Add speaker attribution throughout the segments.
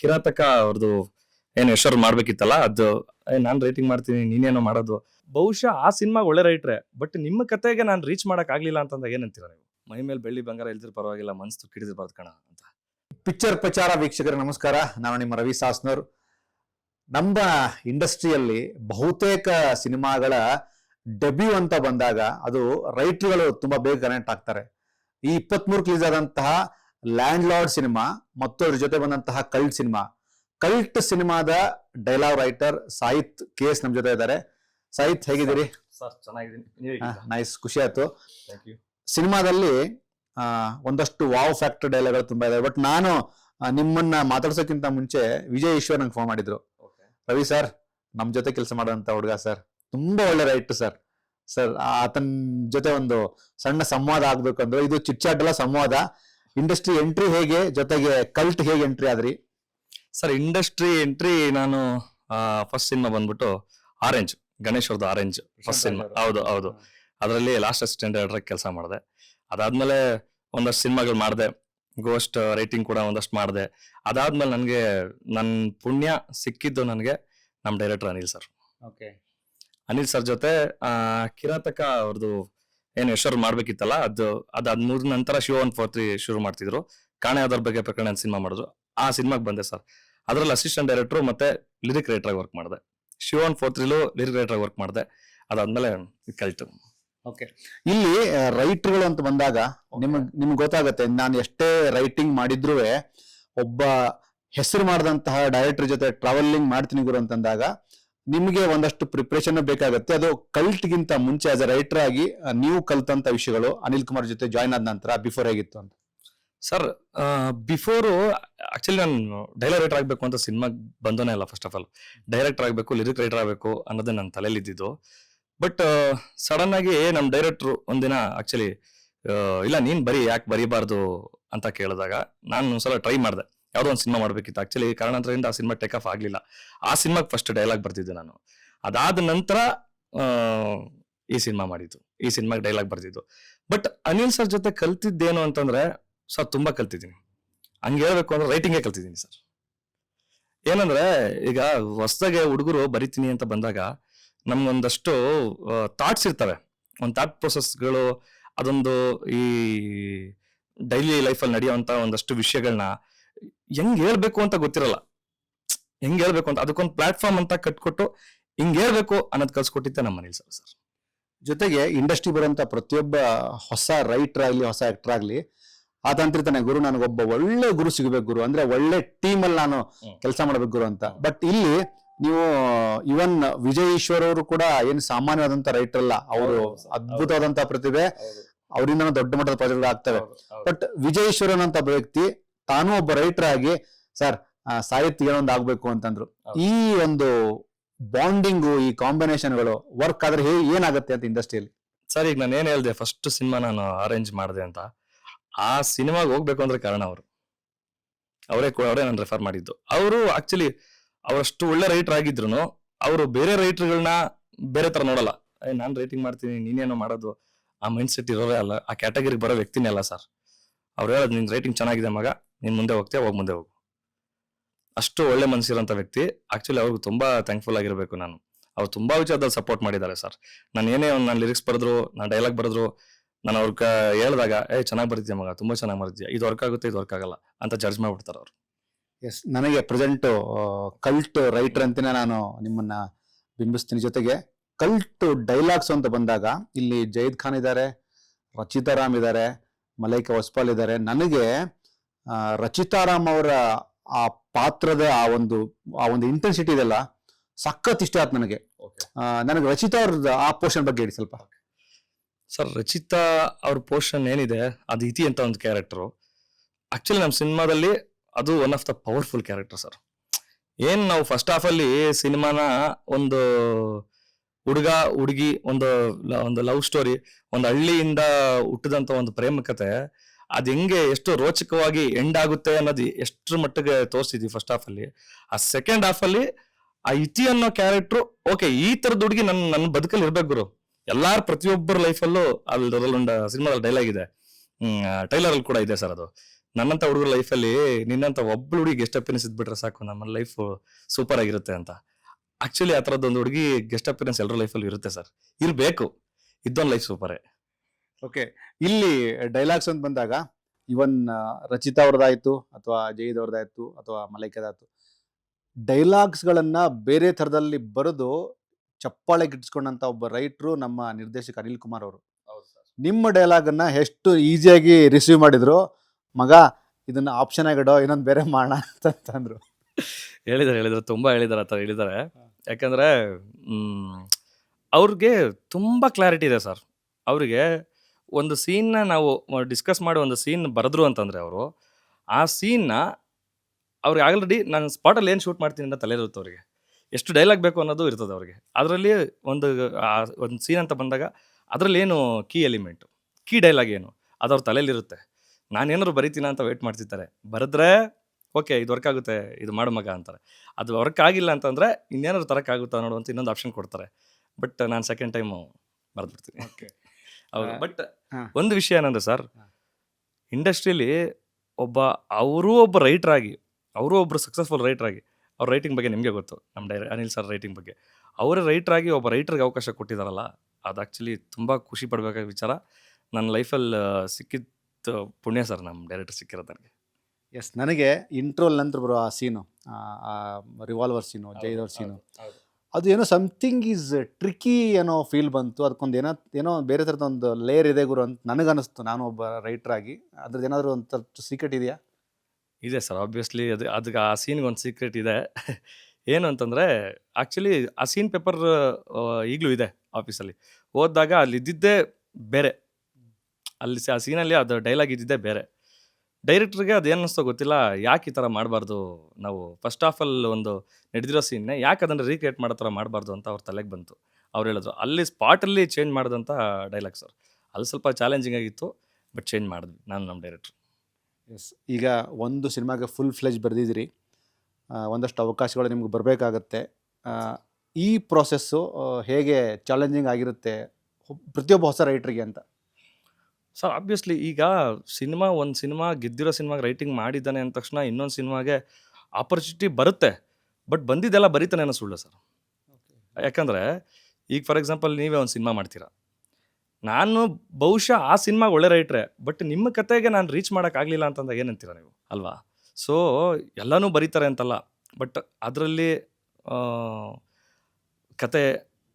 Speaker 1: ಕಿರಾತಕ ಅವ್ರದ್ದು ಏನು ಯಶೋರ್ ಮಾಡ್ಬೇಕಿತ್ತಲ್ಲ, ಅದು ನಾನು ರೈಟಿಂಗ್ ಮಾಡ್ತೀನಿ, ನೀನೇನೋ ಮಾಡೋದು. ಬಹುಶಃ ಆ ಸಿನಿಮಾಗೆ ಒಳ್ಳೆ ರೈಟ್ರೆ ಬಟ್ ನಿಮ್ಮ ಕತೆಗೆ ನಾನು ರೀಚ್ ಮಾಡಕ್ ಆಗ್ಲಿಲ್ಲ ಅಂತಂದಾಗ ಏನಂತೀರ ನೀವು? ಮೈ ಮೇಲೆ ಬೆಳ್ಳಿ ಬಂಗಾರ ಇಲ್ದಿರ ಪರವಾಗಿಲ್ಲ, ಮನ್ಸು ಕಿಡಿದಿರ್ಬಾರ್ದು ಕಣ ಅಂತ.
Speaker 2: ಪಿಕ್ಚರ್ ಪ್ರಚಾರ ವೀಕ್ಷಕರ, ನಮಸ್ಕಾರ. ನಾನು ನಿಮ್ಮ ರವಿ ಸಾಸ್ನೋರ್. ನಮ್ಮ ಇಂಡಸ್ಟ್ರಿಯಲ್ಲಿ ಬಹುತೇಕ ಸಿನಿಮಾಗಳ ಡೆಬ್ಯೂ ಅಂತ ಬಂದಾಗ ಅದು ರೈಟ್ರುಗಳು ತುಂಬಾ ಬೇಗ ಕನೆಕ್ಟ್ ಆಗ್ತಾರೆ. ಈ ಇಪ್ಪತ್ಮೂರು ರಿಲೀಸ್ ಆದಂತಹ ಲ್ಯಾಂಡ್ ಲಾರ್ಡ್ ಸಿನಿಮಾ ಮತ್ತು ಅದ್ರ ಜೊತೆ ಬಂದಂತಹ ಕಲ್ಟ್ ಸಿನಿಮಾ ಕಲ್ಟ್ ಸಿನಿಮಾದ dialogue writer Sahith K S ನಮ್ ಜೊತೆ ಇದ್ದಾರೆ. ಸಾಹಿತ್ ಹೇಗಿದ್ದೀರಿ?
Speaker 1: ಸರ್ ಚೆನ್ನಾಗಿದ್ದೀನಿ.
Speaker 2: ನೈಸ್ ಖುಷಿ ಆಯ್ತು. ಸಿನಿಮಾದಲ್ಲಿ ಒಂದಷ್ಟು ವಾವ್ ಫ್ಯಾಕ್ಟರ್ ಡೈಲಾಗ್ಗಳು ತುಂಬಾ ಇದೆ ಬಟ್ ನಾನು ನಿಮ್ಮನ್ನ ಮಾತಾಡ್ಸೋಕ್ಕಿಂತ ಮುಂಚೆ ವಿಜಯ್ ಈಶ್ವರ್ ನಂಗೆ ಫೋನ್ ಮಾಡಿದ್ರು. ರವಿ ಸರ್ ನಮ್ ಜೊತೆ ಕೆಲಸ ಮಾಡುವಂತ ಹುಡುಗ ಸರ್. ತುಂಬಾ ಒಳ್ಳೆ ರೈಟ್ ಸರ್. ಸರ್ ಆತನ ಜೊತೆ ಒಂದು ಸಣ್ಣ ಸಂವಾದ ಆಗ್ಬೇಕು ಅಂದ್ರೆ. ಇದು ಚಿಟ್ಚಾಟ್ ಎಲ್ಲ ಸಂವಾದ. ಇಂಡಸ್ಟ್ರಿ ಎಂಟ್ರಿ ಹೇಗೆ? ಜೊತೆಗೆ ಕಲ್ಟ್ ಹೇಗೆ ಎಂಟ್ರಿ ಆದ್ರಿ?
Speaker 1: ಸರ್ ಇಂಡಸ್ಟ್ರಿ ಎಂಟ್ರಿ ನಾನು ಫಸ್ಟ್ ಸಿನಿಮಾ ಬಂದ್ಬಿಟ್ಟು ಆರೆಂಜ್ ಗಣೇಶ್ ಅವ್ರದ್ದು ಆರೆಂಜ್ ಫಸ್ಟ್ ಸಿನಿಮಾ ಹೌದು ಹೌದು. ಅದರಲ್ಲಿ ಲಾಸ್ಟ್ ಅಸಿಸ್ಟೆಂಟ್ ಡೈರೆಕ್ಟರ್ ಕೆಲಸ ಮಾಡಿದೆ. ಅದಾದ್ಮೇಲೆ ಒಂದಷ್ಟು ಸಿನಿಮಾಗಳು ಮಾಡಿದೆ. ಗೋಸ್ಟ್ ರೈಟಿಂಗ್ ಕೂಡ ಒಂದಷ್ಟು ಮಾಡಿದೆ. ಅದಾದ್ಮೇಲೆ ನನಗೆ ನನ್ನ ಪುಣ್ಯ ಸಿಕ್ಕಿದ್ದು ನನಗೆ ನಮ್ಮ director Anil sir.
Speaker 2: Okay
Speaker 1: Anil sir ಜೊತೆ ಆ, ಕಿರಾತಕ ಅವ್ರದ್ದು ಏನು ಯಶೋರ್ ಮಾಡ್ಬೇಕಿತ್ತಲ್ಲ ಅದು ಅದಾದ ಮುಗಿದ ನಂತರ ಶಿವ ಒನ್ ಫೋರ್ ತ್ರೀ ಶುರು ಮಾಡ್ತಿದ್ರು. ಕಾಣೆ ಅದರ ಬಗ್ಗೆ ಪ್ರಕರಣ ಸಿನಿಮಾ ಮಾಡಿದ್ರು. ಆ ಸಿನಿಮಾಗೆ ಬಂದೆ ಸರ್ ಅದರಲ್ಲಿ ಅಸಿಸ್ಟೆಂಟ್ ಡೈರೆಕ್ಟರ್ ಮತ್ತೆ ಲಿರಿಕ್ ರೈಟರ್ ಆಗಿ ವರ್ಕ್ ಮಾಡಿದೆ. ಶಿವ ಒನ್ ಫೋರ್ ತ್ರೀಲು ಲಿರಿಕ್ ರೈಟರ್ ಆಗಿ ವರ್ಕ್ ಮಾಡಿದೆ. ಅದಾದ್ಮೇಲೆ ಓಕೆ
Speaker 2: ಇಲ್ಲಿ ರೈಟರ್ಗಳು ಅಂತ ಬಂದಾಗ ನಿಮಗ್ ನಿಮ್ಗೆ ಗೊತ್ತಾಗತ್ತೆ ನಾನು ಎಷ್ಟೇ ರೈಟಿಂಗ್ ಮಾಡಿದ್ರು ಒಬ್ಬ ಹೆಸರು ಮಾಡಿದಂತಹ ಡೈರೆಕ್ಟರ್ ಜೊತೆ ಟ್ರಾವೆಲಿಂಗ್ ಮಾಡ್ತೀನಿ ಗುರು ಅಂತಂದಾಗ ನಿಮಗೆ ಒಂದಷ್ಟು ಪ್ರಿಪ್ರೇಷನ್ ಬೇಕಾಗುತ್ತೆ. ಅದು ಕಲ್ಟ್ ಗಿಂತ ಮುಂಚೆ ಆಸ್ ಅ ರೈಟರ್ ಆಗಿ ನೀವು ಕಲ್ತಂತ ವಿಷಯಗಳು ಅನಿಲ್ ಕುಮಾರ್ ಜೊತೆ ಜಾಯ್ನ್ ಆದ ನಂತರ ಬಿಫೋರ್ ಆಗಿತ್ತು ಅಂತ.
Speaker 1: ಸರ್ ಬಿಫೋರು ಆಕ್ಚುಲಿ ನಾನು ಡೈಲಾಗ್ ಆಗಬೇಕು ಅಂತ ಸಿನಿಮಾ ಬಂದೋನೇ ಇಲ್ಲ ಫಸ್ಟ್ ಆಫ್ ಆಲ್ ಡೈರೆಕ್ಟರ್ ಆಗಬೇಕು ಲಿರಿಕ್ ರೈಟರ್ ಆಗಬೇಕು ಅನ್ನೋದೇ ನನ್ನ ತಲೆಯಲ್ಲಿ ಇದ್ದಿದ್ದು ಬಟ್ ಸಡನ್ ಆಗಿ ನಮ್ಮ ಡೈರೆಕ್ಟ್ರು ಒಂದಿನ ಆಕ್ಚುಲಿ ಇಲ್ಲ ನೀನು ಬರೀ ಯಾಕೆ ಬರೀಬಾರ್ದು ಅಂತ ಕೇಳಿದಾಗ ನಾನು ಒಂದ್ಸಲ ಟ್ರೈ ಮಾಡಿದೆ. ಯಾವುದೋ ಒಂದು ಸಿನಿಮಾ ಮಾಡ್ಬೇಕಿತ್ತು. ಆಕ್ಚುಲಿ ಕಾರಣಾಂತರದಿಂದ ಆ ಸಿನಿಮಾ ಟೇಕ್ ಆಫ್ ಆಗಲಿಲ್ಲ. ಆ ಸಿನಿಮಾಗೆ ಫಸ್ಟ್ ಡೈಲಾಗ್ ಬರ್ತಿದ್ದೆ ನಾನು. ಅದಾದ ನಂತರ ಈ ಸಿನಿಮಾ ಮಾಡಿದ್ದು. ಈ ಸಿನಿಮಾಗೆ ಡೈಲಾಗ್ ಬರ್ತಿದ್ದು. ಬಟ್ ಅನಿಲ್ ಸರ್ ಜೊತೆ ಕಲ್ತಿದ್ದೇನು ಅಂತಂದ್ರೆ ಸರ್ ತುಂಬಾ ಕಲ್ತಿದ್ದೀನಿ. ಹಂಗೆ ಹೇಳ್ಬೇಕು ಅಂದ್ರೆ ರೈಟಿಂಗೇ ಕಲ್ತಿದ್ದೀನಿ ಸರ್ ಏನಂದ್ರೆ, ಈಗ ಹೊಸದಾಗೆ ಹುಡುಗರು ಬರಿತೀನಿ ಅಂತ ಬಂದಾಗ ನಮ್ಗೊಂದಷ್ಟು ಥಾಟ್ಸ್ ಇರ್ತವೆ. ಒಂದು ಥಾಟ್ ಪ್ರೊಸೆಸ್ಗಳು ಅದೊಂದು ಈ ಡೈಲಿ ಲೈಫಲ್ಲಿ ನಡೆಯುವಂತ ಒಂದಷ್ಟು ವಿಷಯಗಳನ್ನ ಹೆಂಗ್ ಹೇಳ್ಬೇಕು ಅಂತ ಗೊತ್ತಿರಲ್ಲ. ಹೆಂಗ್ ಹೇಳ್ಬೇಕು ಅಂತ ಅದಕ್ಕೊಂದು ಪ್ಲಾಟ್ಫಾರ್ಮ್ ಅಂತ ಕಟ್ಕೊಟ್ಟು ಹಿಂಗ್ ಹೇಳ್ಬೇಕು ಅನ್ನೋದು ಕಲ್ಸ್ಕೊಟ್ಟಿದ್ದೆ ನಮ್ಮ ಮನೇಲಿ ಸರ್ ಸರ್.
Speaker 2: ಜೊತೆಗೆ ಇಂಡಸ್ಟ್ರಿ ಬರುವಂತ ಪ್ರತಿಯೊಬ್ಬ ಹೊಸ ರೈಟರ್ ಆಗ್ಲಿ ಹೊಸ ಆಕ್ಟರ್ ಆಗ್ಲಿ ಆತಂತ್ರಿತಾನೆ ಗುರು ನನಗೊಬ್ಬ ಒಳ್ಳೆ ಗುರು ಸಿಗಬೇಕು ಗುರು ಅಂದ್ರೆ ಒಳ್ಳೆ ಟೀಮ್ ಅಲ್ಲಿ ನಾನು. ಕೆಲಸ ಮಾಡ್ಬೇಕು ಗುರು ಅಂತ. ಬಟ್ ಇಲ್ಲಿ ನೀವು ಇವನ್ ವಿಜಯ್ ಈಶ್ವರ್ ಅವರು ಕೂಡ ಏನು ಸಾಮಾನ್ಯವಾದಂತ ರೈಟರ್ ಅಲ್ಲ ಅವರು. ಅದ್ಭುತವಾದಂತ ಪ್ರತಿಭೆ. ಅವರಿಂದ ದೊಡ್ಡ ಮಟ್ಟದ ಪ್ರಾಜೆಕ್ಟ್ ಆಗ್ತವೆ. ಬಟ್ ವಿಜಯ್ ಈಶ್ವರನ್ ಅಂತ ವ್ಯಕ್ತಿ ತಾನು ಒಬ್ಬ ರೈಟರ್ ಆಗಿ ಸರ್ ಸಾಹಿತ್ಯ ಏನೊಂದು ಆಗ್ಬೇಕು ಅಂತಂದ್ರು. ಈ ಒಂದು ಬಾಂಡಿಂಗು ಈ ಕಾಂಬಿನೇಷನ್ಗಳು ವರ್ಕ್ ಆದ್ರೆ ಹೇಗೆ ಏನಾಗುತ್ತೆ ಅಂತ ಇಂಡಸ್ಟ್ರಿಯಲ್ಲಿ
Speaker 1: ಸರ್ ಈಗ ನಾನು ಏನ್ ಹೇಳ್ದೆ ಫಸ್ಟ್ ಸಿನಿಮಾ ನಾನು ಅರೇಂಜ್ ಮಾಡಿದೆ ಅಂತ. ಆ ಸಿನಿಮಾಗೆ ಹೋಗ್ಬೇಕು ಅಂದ್ರೆ ಕಾರಣ ಅವರು. ಅವರೇ ಅವರೇ ನಾನು ರೆಫರ್ ಮಾಡಿದ್ದು. ಅವರು ಆಕ್ಚುಲಿ ಅವರಷ್ಟು ಒಳ್ಳೆ ರೈಟರ್ ಆಗಿದ್ರು ಅವರು ಬೇರೆ ರೈಟರ್ಗಳನ್ನ ಬೇರೆ ತರ ನೋಡಲ್ಲ. ನಾನು ರೈಟಿಂಗ್ ಮಾಡ್ತೀನಿ ನೀನೇನೋ ಮಾಡೋದು. ಆ ಮೈಂಡ್ ಸೆಟ್ ಇರೋರೇ ಅಲ್ಲ. ಆ ಕ್ಯಾಟಗರಿಗೆ ಬರೋ ವ್ಯಕ್ತಿನೇ ಅಲ್ಲ ಸರ್. ಅವ್ರು ಹೇಳೋದು ನಿನ್ ರೈಟಿಂಗ್ ಚೆನ್ನಾಗಿದೆ ಮಗ. ನೀನ್ ಮುಂದೆ ಹೋಗ್ತೀಯ, ಹೋಗ್ ಮುಂದೆ ಹೋಗು. ಅಷ್ಟು ಒಳ್ಳೆ ಮನಸ್ಸಿರೋಂಥ ವ್ಯಕ್ತಿ. ಆಕ್ಚುಲಿ ಅವ್ರಿಗೆ ತುಂಬಾ ಥ್ಯಾಂಕ್ಫುಲ್ ಆಗಿರಬೇಕು ನಾನು. ಅವ್ರು ತುಂಬಾ ವಿಚಾರದಲ್ಲಿ ಸಪೋರ್ಟ್ ಮಾಡಿದ್ದಾರೆ ಸರ್ ನಾನು ಏನೇ ನಾನು ಲಿರಿಕ್ಸ್ ಬರೆದ್ರು, ನಾನು ಡೈಲಾಗ್ ಬರೆದ್ರು, ನಾನು ಅವ್ರಿಗೆ ಹೇಳಿದಾಗ, ಏ, ಚೆನ್ನಾಗಿ ಬರ್ತೀಯ ಮಗ? ತುಂಬಾ ಚೆನ್ನಾಗಿ ಬರ್ತೀಯ ಇದು ವರ್ಕ್ ಆಗುತ್ತೆ, ಇದು ವರ್ಕ್ ಆಗಲ್ಲ ಅಂತ ಜಡ್ಜ್ ಮಾಡಿಬಿಡ್ತಾರೆ ಅವರು.
Speaker 2: ಎಸ್ ನನಗೆ ಪ್ರೆಸೆಂಟ್ ಕಲ್ಟ್ ರೈಟರ್ ಅಂತಾನೆ ನಾನು ನಿಮ್ಮನ್ನ ಬಿಂಬಿಸ್ತೀನಿ. ಜೊತೆಗೆ ಕಲ್ಟ್ ಡೈಲಾಗ್ಸ್ ಅಂತ ಬಂದಾಗ, ಇಲ್ಲಿ ಜಯದ್ ಖಾನ್ ಇದ್ದಾರೆ, ರಚಿತಾ ರಾಮ್ ಇದ್ದಾರೆ, ಮಲೈಕಾ ವಸ್ಪಾಲ್ ಇದ್ದಾರೆ. ನನಗೆ ಆ, ರಚಿತಾ ರಾಮ್ ಅವರ ಆ ಪಾತ್ರದ ಆ ಒಂದು ಆ ಒಂದು ಇಂಟೆನ್ಸಿಟಿ ಇದೆಲ್ಲ ಸಖತ್ ಇಷ್ಟ ಆಯ್ತು ನನಗೆ. ನನಗೆ ರಚಿತಾ ಅವ್ರದ್ದು ಆ ಪೋರ್ಷನ್ ಬಗ್ಗೆ ಹೇಳಿ ಸ್ವಲ್ಪ.
Speaker 1: ಸರ್ ರಚಿತಾ ಅವ್ರ ಪೋರ್ಷನ್ ಏನಿದೆ ಅದು ಇತಿ ಅಂತ ಒಂದು ಕ್ಯಾರೆಕ್ಟರು ಆಕ್ಚುಲಿ ನಮ್ಮ ಸಿನಿಮಾದಲ್ಲಿ ಅದು one of the powerful character sir ಏನು ನಾವು ಫಸ್ಟ್ ಹಾಫ್ ಅಲ್ಲಿ ಸಿನಿಮಾನ ಒಂದು ಹುಡುಗ ಹುಡುಗಿ ಒಂದು ಒಂದು ಲವ್ ಸ್ಟೋರಿ ಒಂದು ಹಳ್ಳಿಯಿಂದ ಹುಟ್ಟಿದಂತ ಒಂದು ಪ್ರೇಮ ಕತೆ ಅದ್ ಹೆಂಗೆ ಎಷ್ಟು ರೋಚಕವಾಗಿ ಎಂಡ್ ಆಗುತ್ತೆ ಅನ್ನೋದು ಎಷ್ಟರ ಮಟ್ಟಿಗೆ ತೋರಿಸಿದ್ವಿ ಫಸ್ಟ್ ಹಾಫ್ ಅಲ್ಲಿ. ಆ ಸೆಕೆಂಡ್ ಹಾಫ್ ಅಲ್ಲಿ ಆ ಇತಿ ಅನ್ನೋ ಕ್ಯಾರೆಕ್ಟ್ರು ಓಕೆ ಈ ತರದ ಹುಡುಗಿ ನನ್ನ ನನ್ನ ಬದುಕಲ್ಲಿ ಇರ್ಬೇಕು ಗುರು. ಎಲ್ಲಾರ ಪ್ರತಿಯೊಬ್ಬರ ಲೈಫಲ್ಲೂ ಅಲ್ಲಿ ಒಂದು ಸಿನಿಮಾದಲ್ಲಿ ಡೈಲಾಗ್ ಇದೆ. ಟೈಲರ್ ಅಲ್ಲಿ ಕೂಡ ಇದೆ ಸರ್ ಅದು. ನನ್ನಂತ ಹುಡುಗರ ಲೈಫಲ್ಲಿ ನಿನ್ನಂತ ಒಬ್ಬಳು ಹುಡುಗಿ ಗೆಸ್ಟ್ ಅಪಿಯರೆನ್ಸ್ ಇದ್ಬಿಟ್ರೆ ಸಾಕು ನಮ್ಮ ಲೈಫ್ ಸೂಪರ್ ಆಗಿರುತ್ತೆ ಅಂತ. ಆಕ್ಚುಲಿ ಆ ಥರದ್ದು ಒಂದು ಹುಡುಗಿ ಗೆಸ್ಟ್ ಅಪಿಯರೆನ್ಸ್ ಎಲ್ಲರ ಲೈಫಲ್ಲಿ ಇರುತ್ತೆ ಸರ್. ಇರಬೇಕು ಇದ್ದೊಂದು ಲೈಫ್ ಸೂಪರೇ
Speaker 2: ಓಕೆ ಇಲ್ಲಿ ಡೈಲಾಗ್ಸ್ ಅಂತ ಬಂದಾಗ ಇವನ್ ರಚಿತಾ ಅವ್ರದ್ದಾಯ್ತು ಅಥವಾ ಜಯೀದ್ ಅವ್ರದ್ದಾಯ್ತು ಅಥವಾ ಮಲೈಕದಾಯ್ತು ಡೈಲಾಗ್ಸ್ಗಳನ್ನ ಬೇರೆ ಥರದಲ್ಲಿ ಬರೆದು ಚಪ್ಪಾಳೆ ಗಿಟ್ಸ್ಕೊಂಡಂತ ಒಬ್ಬ ರೈಟ್ರು ನಮ್ಮ ನಿರ್ದೇಶಕ ಅನಿಲ್ ಕುಮಾರ್ ಅವರು. ನಿಮ್ಮ ಡೈಲಾಗ್ ಅನ್ನ ಎಷ್ಟು ಈಸಿಯಾಗಿ ರಿಸೀವ್ ಮಾಡಿದ್ರು? ಮಗ ಇದನ್ನ ಆಪ್ಷನ್ ಆಗಿಡೋ ಇನ್ನೊಂದು ಬೇರೆ ಮಾಡೋಣ ಅಂತ ಅಂದ್ರು.
Speaker 1: ಹೇಳಿದಾರೆ ಹೇಳಿದ್ರು. ತುಂಬಾ ಹೇಳಿದಾರೆ ಆ ಥರ ಹೇಳಿದಾರೆ. ಯಾಕಂದ್ರೆ ಅವ್ರಿಗೆ ತುಂಬಾ ಕ್ಲಾರಿಟಿ ಇದೆ ಸರ್. ಅವರಿಗೆ ಒಂದು ಸೀನ್ನ ನಾವು ಡಿಸ್ಕಸ್ ಮಾಡೋ ಒಂದು ಸೀನ್ ಬರೆದ್ರು ಅಂತಂದರೆ ಅವರು, ಆ ಸೀನ್ನ ಅವ್ರಿಗೆ ಆಲ್ರೆಡಿ ನಾನು ಸ್ಪಾಟಲ್ಲಿ ಏನು ಶೂಟ್ ಮಾಡ್ತೀನಿ ಅಂತ ತಲೆ ಇರುತ್ತೆ ಅವರಿಗೆ. ಎಷ್ಟು ಡೈಲಾಗ್ ಬೇಕು ಅನ್ನೋದು ಇರ್ತದೆ ಅವ್ರಿಗೆ. ಅದರಲ್ಲಿ ಒಂದು ಒಂದು ಸೀನ್ ಅಂತ ಬಂದಾಗ ಅದರಲ್ಲಿ ಏನು ಕೀ ಎಲಿಮೆಂಟು ಕೀ ಡೈಲಾಗ್ ಏನು, ಅದು ಅವ್ರ ತಲೆಯಲ್ಲಿರುತ್ತೆ ನಾನೇನಾದ್ರು ಬರಿತೀನ ಅಂತ ವೇಟ್ ಮಾಡ್ತಿರ್ತಾರೆ. ಬರೆದ್ರೆ, ಓಕೆ, ಇದು ವರ್ಕ್ ಆಗುತ್ತೆ, ಇದು ಮಾಡು ಮಗ ಅಂತಾರೆ. ಅದು ವರ್ಕ್ ಆಗಿಲ್ಲ ಅಂತಂದರೆ ಇನ್ನೇನಾದ್ರು ತರಕ್ಕಾಗುತ್ತಾ ನೋಡು ಅಂತ ಇನ್ನೊಂದು ಆಪ್ಷನ್ ಕೊಡ್ತಾರೆ. ಬಟ್ ನಾನು ಸೆಕೆಂಡ್ ಟೈಮು ಬರೆದ್ಬಿಡ್ತೀನಿ. ಹೌದು. ಬಟ್ ಒಂದು ವಿಷಯ ಏನಂದ್ರೆ ಸರ್
Speaker 2: ಇಂಡಸ್ಟ್ರಿಲಿ
Speaker 1: ಇಂಡಸ್ಟ್ರಿಯಲ್ಲಿ ಒಬ್ಬ ಅವರೂ ಒಬ್ಬ ರೈಟರ್ ಆಗಿ ಅವರು ಒಬ್ಬರು ಸಕ್ಸಸ್ಫುಲ್ ರೈಟರ್ ಆಗಿ ಅವ್ರ ರೈಟಿಂಗ್ ಬಗ್ಗೆ ನಿಮಗೆ ಗೊತ್ತು ನಮ್ಮ ಡೈರೆ ಅನಿಲ್ ಸರ್ ರೈಟಿಂಗ್ ಬಗ್ಗೆ. ಅವರೇ ರೈಟರ್ ಆಗಿ ಒಬ್ಬ ರೈಟರ್ಗೆ ಅವಕಾಶ ಕೊಟ್ಟಿದ್ದಾರಲ್ಲ ಅದು ಆ್ಯಕ್ಚುಲಿ ತುಂಬ ಖುಷಿ ಪಡಬೇಕಾದ ವಿಚಾರ. ನನ್ನ ಲೈಫಲ್ಲಿ ಸಿಕ್ಕಿದ್ದು ಪುಣ್ಯ ಸರ್ ನಮ್ಮ ಡೈರೆಕ್ಟರ್ ಸಿಕ್ಕಿರೋದು ನನಗೆ.
Speaker 2: ಎಸ್ ನನಗೆ ಇಂಟ್ರೋಲ್ ನಂತರ ಬರೋ ಆ ಸೀನು ಆ ರಿವಾಲ್ವರ್ ಸೀನು ಜೈದವ್ರ ಸೀನು ಅದು ಏನೋ ಸಮಥಿಂಗ್ ಈಸ್ ಟ್ರಿಕಿ ಏನೋ ಫೀಲ್ ಬಂತು. ಅದಕ್ಕೊಂದು ಏನೋ ಏನೋ ಬೇರೆ ಥರದ ಒಂದು ಲೇಯರ್ ಇದೆ ಗುರು ಅಂತ ನನಗನ್ನಿಸ್ತು. ನಾನು ಒಬ್ಬ ರೈಟರ್ ಆಗಿ. ಅದ್ರದ್ದು ಏನಾದರೂ ಒಂದು ಸೀಕ್ರೆಟ್ ಇದೆಯಾ?
Speaker 1: ಇದೆ ಸರ್ ಆಬ್ವಿಯಸ್ಲಿ ಅದು ಅದಕ್ಕೆ ಆ ಸೀನ್ಗೆ ಒಂದು ಸೀಕ್ರೆಟ್ ಇದೆ. ಏನು ಅಂತಂದರೆ ಆ್ಯಕ್ಚುಲಿ ಆ ಸೀನ್ ಪೇಪರ್ ಈಗಲೂ ಇದೆ ಆಫೀಸಲ್ಲಿ ಓದಿದಾಗ ಅಲ್ಲಿ ಇದ್ದಿದ್ದೇ ಬೇರೆ. ಅಲ್ಲಿ ಆ ಸೀನಲ್ಲಿ ಅದು ಡೈಲಾಗ್ ಇದ್ದಿದ್ದೇ ಬೇರೆ. ಡೈರೆಕ್ಟ್ರಿಗೆ ಅದು ಏನು ಅನ್ನಿಸ್ತೋ ಗೊತ್ತಿಲ್ಲ, ಯಾಕೆ ಈ ಥರ ಮಾಡಬಾರ್ದು? ನಾವು ಫಸ್ಟ್ ಆಫ್ ಆಲ್ ಒಂದು ನಡೆದಿರೋ ಸೀನ್ನೇ ಯಾಕೆ ಅದನ್ನು ರೀಕ್ರಿಯೇಟ್ ಮಾಡೋ ಥರ ಮಾಡಬಾರ್ದು ಅಂತ ಅವ್ರ ತಲೆಗೆ ಬಂತು. ಅವ್ರು ಹೇಳಿದ್ರು, ಅಲ್ಲಿ ಸ್ಪಾಟಲ್ಲಿ ಚೇಂಜ್ ಮಾಡಿದಂಥ ಡೈಲಾಗ್ ಸರ್ ಅಲ್ಲಿ ಸ್ವಲ್ಪ ಚಾಲೆಂಜಿಂಗ್ ಆಗಿತ್ತು ಬಟ್ ಚೇಂಜ್ ಮಾಡಿದ್ವಿ, ನಾನು ನಮ್ಮ ಡೈರೆಕ್ಟ್ರು.
Speaker 2: ಎಸ್ ಈಗ ಒಂದು ಸಿನಿಮಾಗೆ ಫುಲ್ ಫ್ಲೆಜ್ ಬರೆದಿದ್ದೀರಿ ಒಂದಷ್ಟು ಅವಕಾಶಗಳು ನಿಮ್ಗೆ ಬರಬೇಕಾಗತ್ತೆ. ಈ ಪ್ರೋಸೆಸ್ಸು ಹೇಗೆ ಚಾಲೆಂಜಿಂಗ್ ಆಗಿರುತ್ತೆ ಪ್ರತಿಯೊಬ್ಬ ಹೊಸ ರೈಟ್ರಿಗೆ ಅಂತ.
Speaker 1: ಸರ್ ಆಬ್ವಿಯಸ್ಲಿ ಈಗ ಸಿನಿಮಾ ಒಂದು ಸಿನಿಮಾ ಗೆದ್ದಿರೋ ಸಿನಿಮಾಗೆ ರೈಟಿಂಗ್ ಮಾಡಿದ್ದಾನೆ ಅಂದ ತಕ್ಷಣ ಇನ್ನೊಂದು ಸಿನಿಮಾಗೆ ಆಪರ್ಚುನಿಟಿ ಬರುತ್ತೆ. ಬಟ್ ಬಂದಿದ್ದೆಲ್ಲ ಬರೀತಾನೆ ಅನ್ನೋ ಸುಳ್ಳು ಸರ್. ಯಾಕಂದರೆ ಈಗ ಫಾರ್ ಎಕ್ಸಾಂಪಲ್ ನೀವೇ ಒಂದು ಸಿನಿಮಾ ಮಾಡ್ತೀರಾ. ನಾನು ಬಹುಶಃ ಆ ಸಿನಿಮಾಗೆ ಒಳ್ಳೆ ರೈಟ್ರೆ ಬಟ್ ನಿಮ್ಮ ಕತೆಗೆ ನಾನು ರೀಚ್ ಮಾಡೋಕ್ಕಾಗಲಿಲ್ಲ ಅಂತಂದಾಗ ಏನಂತೀರ ನೀವು? ಅಲ್ವಾ? ಸೊ ಎಲ್ಲನೂ ಬರೀತಾರೆ ಅಂತಲ್ಲ ಬಟ್ ಅದರಲ್ಲಿ ಕತೆ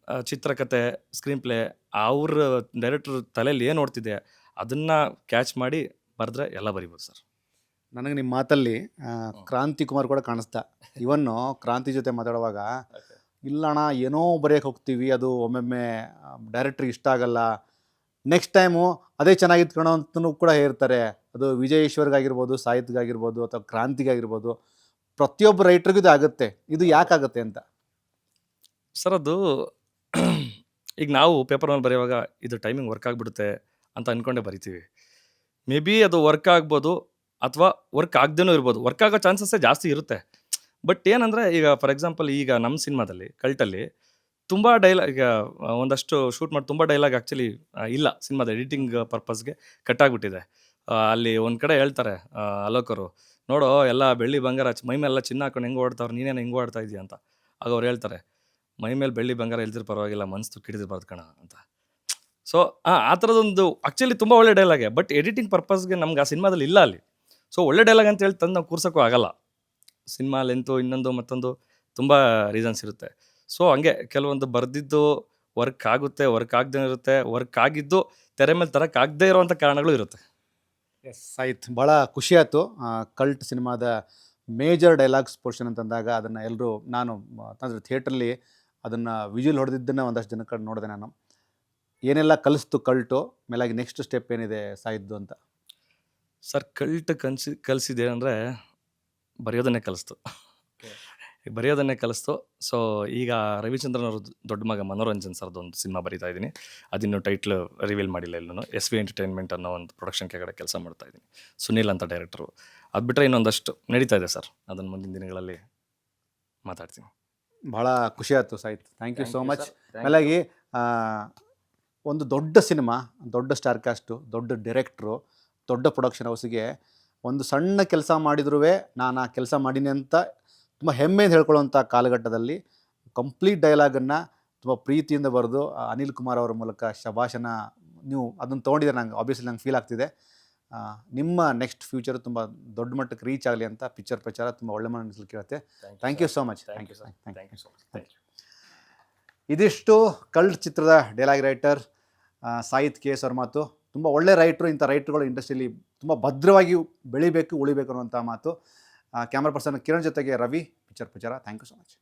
Speaker 1: ಆ, ಚಿತ್ರಕತೆ ಸ್ಕ್ರೀನ್ ಪ್ಲೇ ಅವ್ರ ಡೈರೆಕ್ಟರ್ ತಲೆಯಲ್ಲಿ ಏನು ನೋಡ್ತಿದೆ ಅದನ್ನು ಕ್ಯಾಚ್ ಮಾಡಿ ಬರೆದ್ರೆ ಎಲ್ಲ ಬರಿಬೋದು ಸರ್.
Speaker 2: ನನಗೆ ನಿಮ್ಮ ಮಾತಲ್ಲಿ ಆ, ಕ್ರಾಂತಿ ಕುಮಾರ್ ಕೂಡ ಕಾಣಿಸ್ತಾ. ಇವನ್ನು ಕ್ರಾಂತಿ ಜೊತೆ ಮಾತಾಡುವಾಗ ಇಲ್ಲಣ್ಣ ಏನೋ ಬರೆಯೋಕೆ ಹೋಗ್ತೀವಿ ಅದು ಒಮ್ಮೊಮ್ಮೆ ಡೈರೆಕ್ಟ್ರಿಗೆ ಇಷ್ಟ ಆಗಲ್ಲ. ನೆಕ್ಸ್ಟ್ ಟೈಮು ಅದೇ ಚೆನ್ನಾಗಿತ್ತು ಕಣೋ ಅಂತಲೂ ಕೂಡ ಹೇಳ್ತಾರೆ. ಅದು ವಿಜಯ್ ಸಾಹಿತ್ಯಗಾಗಿರ್ಬೋದು ಅಥವಾ ಕ್ರಾಂತಿಗಾಗಿರ್ಬೋದು ಪ್ರತಿಯೊಬ್ಬ ರೈಟ್ರಿಗೂ ಇದು ಆಗುತ್ತೆ. ಇದು ಯಾಕಾಗುತ್ತೆ ಅಂತ?
Speaker 1: ಸರ್ ಅದು ಈಗ ನಾವು ಪೇಪರ್ನಲ್ಲಿ ಬರೆಯುವಾಗ ಇದು ಟೈಮಿಂಗ್ ವರ್ಕ್ ಆಗಿಬಿಡುತ್ತೆ. ಅಂತ ಅಂದ್ಕೊಂಡೇ ಬರಿತೀವಿ. ಮೇ ಬಿ ಅದು ವರ್ಕ್ ಆಗ್ಬೋದು ಅಥವಾ ವರ್ಕ್ ಆಗದೇನೂ ಇರ್ಬೋದು. ವರ್ಕ್ ಆಗೋ ಚಾನ್ಸಸ್ಸೇ ಜಾಸ್ತಿ ಇರುತ್ತೆ. ಬಟ್ ಏನಂದರೆ ಈಗ ಫಾರ್ ಎಕ್ಸಾಂಪಲ್ ಈಗ ನಮ್ಮ ಸಿನಿಮಾದಲ್ಲಿ ಕಲ್ಟಲ್ಲಿ ತುಂಬ ಡೈಲಾಗ್ ಈಗ ಒಂದಷ್ಟು ಶೂಟ್ ಮಾಡಿ ತುಂಬ ಡೈಲಾಗ್ ಆ್ಯಕ್ಚುಲಿ ಇಲ್ಲ. ಸಿನಿಮಾದ ಎಡಿಟಿಂಗ್ ಪರ್ಪಸ್ಗೆ ಕಟ್ ಆಗಿಬಿಟ್ಟಿದೆ. ಅಲ್ಲಿ ಒಂದು ಕಡೆ ಹೇಳ್ತಾರೆ ಅಲೋಕರು, ನೋಡೋ, ಎಲ್ಲ ಬೆಳ್ಳಿ ಬಂಗಾರ ಮೈ ಮೇಲೆಲ್ಲ ಚಿನ್ನ ಹಾಕೊಂಡು ಹೆಂಗೆ ಓಡ್ತಾವ್ರು, ನೀನೇನು ಹೆಂಗೆ ಓಡ್ತಾ ಇದೀಯ? ಅಂತ. ಆಗ ಅವ್ರು ಹೇಳ್ತಾರೆ, ಮೈ ಮೇಲೆ ಬೆಳ್ಳಿ ಬಂಗಾರ ಇಲ್ದಿರ ಪರವಾಗಿಲ್ಲ ಮನಸ್ಸು ಕಿಡಿದಿರ್ಬಾರ್ದು ಕಣ, ಅಂತ. ಸೊ ಆ ಥರದೊಂದು ಆ್ಯಕ್ಚುಲಿ ತುಂಬ ಒಳ್ಳೆ ಡೈಲಾಗೆ ಬಟ್ ಎಡಿಟಿಂಗ್ ಪರ್ಪಸ್ಗೆ ನಮ್ಗೆ ಆ ಸಿನಿಮಾದಲ್ಲಿ ಇಲ್ಲ ಅಲ್ಲಿ. ಸೊ ಒಳ್ಳೆ ಡೈಲಾಗ್ ಅಂತ ಹೇಳಿ ತಂದು ನಾವು ಕೂರ್ಸೋಕ್ಕೂ ಆಗಲ್ಲ. ಸಿನಿಮಾ ಲೆಂತು ಇನ್ನೊಂದು ಮತ್ತೊಂದು ತುಂಬ ರೀಸನ್ಸ್ ಇರುತ್ತೆ. ಸೊ ಹಂಗೆ ಕೆಲವೊಂದು ಬರೆದಿದ್ದು ವರ್ಕ್ ಆಗುತ್ತೆ ವರ್ಕ್ ಆಗದೇ ಇರುತ್ತೆ ವರ್ಕ್ ಆಗಿದ್ದು ತೆರೆ ಮೇಲೆ ತರಕ್ಕಾಗದೇ ಇರುವಂಥ ಕಾರಣಗಳು ಇರುತ್ತೆ.
Speaker 2: ಎಸ್ ಆಯ್ತು. ಭಾಳ ಖುಷಿ ಆಯಿತು. ಕಲ್ಟ್ ಸಿನಿಮಾದ ಮೇಜರ್ ಡೈಲಾಗ್ಸ್ ಪೋರ್ಷನ್ ಅಂತಂದಾಗ ಅದನ್ನು ಎಲ್ಲರೂ ನಾನು ಅಂದರೆ ಥಿಯೇಟ್ರಲ್ಲಿ ಅದನ್ನು ವಿಜುವಲ್ ಹೊಡೆದಿದ್ದನ್ನು ಒಂದಷ್ಟು ಜನಕ್ಕೆ ನೋಡಿದೆ ನಾನು. ಏನೆಲ್ಲ ಕಲಿಸ್ತು ಕಲ್ಟು ಮೇಲಾಗಿ ನೆಕ್ಸ್ಟ್ ಸ್ಟೆಪ್ ಏನಿದೆ ಸಾಯಿದ್ದು ಅಂತ?
Speaker 1: ಸರ್ ಕಲ್ಟ್ ಕನ್ಸಿ ಕಲಿಸಿದೆ ಅಂದರೆ ಬರೆಯೋದನ್ನೇ ಕಲಿಸ್ತು. ಬರೆಯೋದನ್ನೇ ಕಲಿಸ್ತು. ಸೊ ಈಗ ರವಿಚಂದ್ರನ್ ಅವ್ರದ್ದು ದೊಡ್ಡ ಮಗ ಮನೋರಂಜನ್ ಸರ್ದು ಒಂದು ಸಿನಿಮಾ ಬರೀತಾ ಇದ್ದೀನಿ. ಅದಿನ್ನು ಟೈಟ್ಲ್ ರಿವೀಲ್ ಮಾಡಿಲ್ಲ ಎಲ್ಲೂ ಎಸ್ ವಿ ಎಂಟರ್ಟೈನ್ಮೆಂಟ್ ಅನ್ನೋ ಒಂದು ಪ್ರೊಡಕ್ಷನ್ ಕೆಳಗಡೆ ಕೆಲಸ ಮಾಡ್ತಾ ಇದ್ದೀನಿ. ಸುನೀಲ್ ಅಂತ ಡೈರೆಕ್ಟರು ಅದು ಬಿಟ್ಟರೆ ಇನ್ನೊಂದಷ್ಟು ನಡೀತಾ ಇದೆ ಸರ್ ಅದನ್ನು ಮುಂದಿನ ದಿನಗಳಲ್ಲಿ ಮಾತಾಡ್ತೀನಿ.
Speaker 2: ಭಾಳ ಖುಷಿ ಆಯಿತು Sahith thank you so much ಮೇಲಾಗಿ ಒಂದು ದೊಡ್ಡ ಸಿನಿಮಾ ದೊಡ್ಡ ಸ್ಟಾರ್ ಕ್ಯಾಸ್ಟು ದೊಡ್ಡ ಡೈರೆಕ್ಟ್ರು ದೊಡ್ಡ ಪ್ರೊಡಕ್ಷನ್ ಹೌಸಿಗೆ ಒಂದು ಸಣ್ಣ ಕೆಲಸ ಮಾಡಿದ್ರೂ ನಾನು ಆ ಕೆಲಸ ಮಾಡೀನಿ ಅಂತ ತುಂಬ ಹೆಮ್ಮೆಯಿಂದ ಹೇಳ್ಕೊಳ್ಳುವಂಥ ಕಾಲಘಟ್ಟದಲ್ಲಿ ಕಂಪ್ಲೀಟ್ ಡೈಲಾಗನ್ನು ತುಂಬ ಪ್ರೀತಿಯಿಂದ ಬರೆದು ಅನಿಲ್ ಕುಮಾರ್ ಅವರ ಮೂಲಕ ಶಭಾಷನ ನೀವು ಅದನ್ನು ತೊಗೊಂಡಿದ್ರೆ ನಂಗೆ ಆಬ್ವಿಯಸ್ಲಿ ನಂಗೆ ಫೀಲ್ ಆಗ್ತಿದೆ. ನಿಮ್ಮ ನೆಕ್ಸ್ಟ್ ಫ್ಯೂಚರ್ ತುಂಬ ದೊಡ್ಡ ಮಟ್ಟಕ್ಕೆ ರೀಚ್ ಆಗಲಿ ಅಂತ ಪಿಕ್ಚರ್ ಪ್ರಚಾರ ತುಂಬ ಒಳ್ಳೆ ಮನಸ್ಸಲ್ಲಿ ಕೇಳುತ್ತೆ. Thank you so much thank you
Speaker 1: thank you so much thank you
Speaker 2: ಇದಿಷ್ಟು ಕಲ್ಟ್ ಚಿತ್ರದ ಡೈಲಾಗ್ ರೈಟರ್ ಸಾಹಿತ್ ಕೆ ಅವ್ರ ಮಾತು, ತುಂಬ ಒಳ್ಳೆ ರೈಟ್ರು ಇಂಥ ರೈಟ್ರುಗಳು ಇಂಡಸ್ಟ್ರಿಯಲ್ಲಿ ತುಂಬ ಭದ್ರವಾಗಿ ಬೆಳಿಬೇಕು, ಉಳಿಬೇಕು ಅನ್ನುವಂಥ ಮಾತು. ಕ್ಯಾಮ್ರಾ ಪರ್ಸನ್ ಕಿರಣ್ ಜೊತೆಗೆ ರವಿ ಪಿಕ್ಚರ್ ಪ್ರಚಾರ ಥ್ಯಾಂಕ್ ಯು ಸೊ ಮಚ್